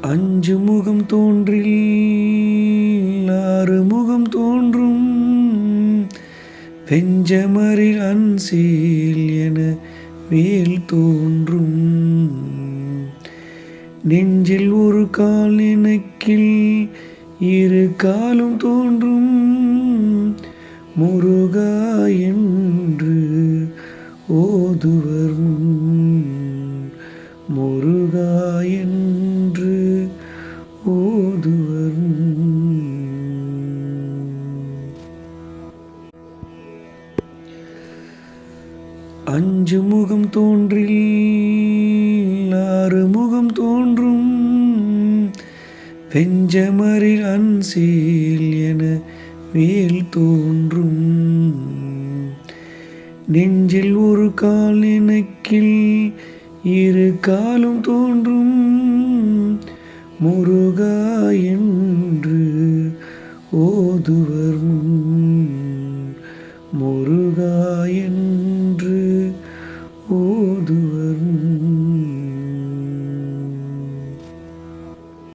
அஞ்சு முகம் தோன்றில் ஆறு முகம் தோன்றும். பெஞ்சமரில் அன்சீல் என வேல் தோன்றும். நெஞ்சில் ஒரு கால் எனக்கில் இரு காலும் தோன்றும். முருகா என்று ஓதுவர் முன். முருகா என்று ஓதுவர் அஞ்சு முகம் தோன்றில் ஆறு முகம் தோன்றும். பெஞ்சமரில் அன்சீல் என வேல் தோன்றும். நெஞ்சில் ஒரு கால் இணக்கில் இரு காலும் தோன்றும். முருகா என்று ஓதுவர் முன். முருகா என்று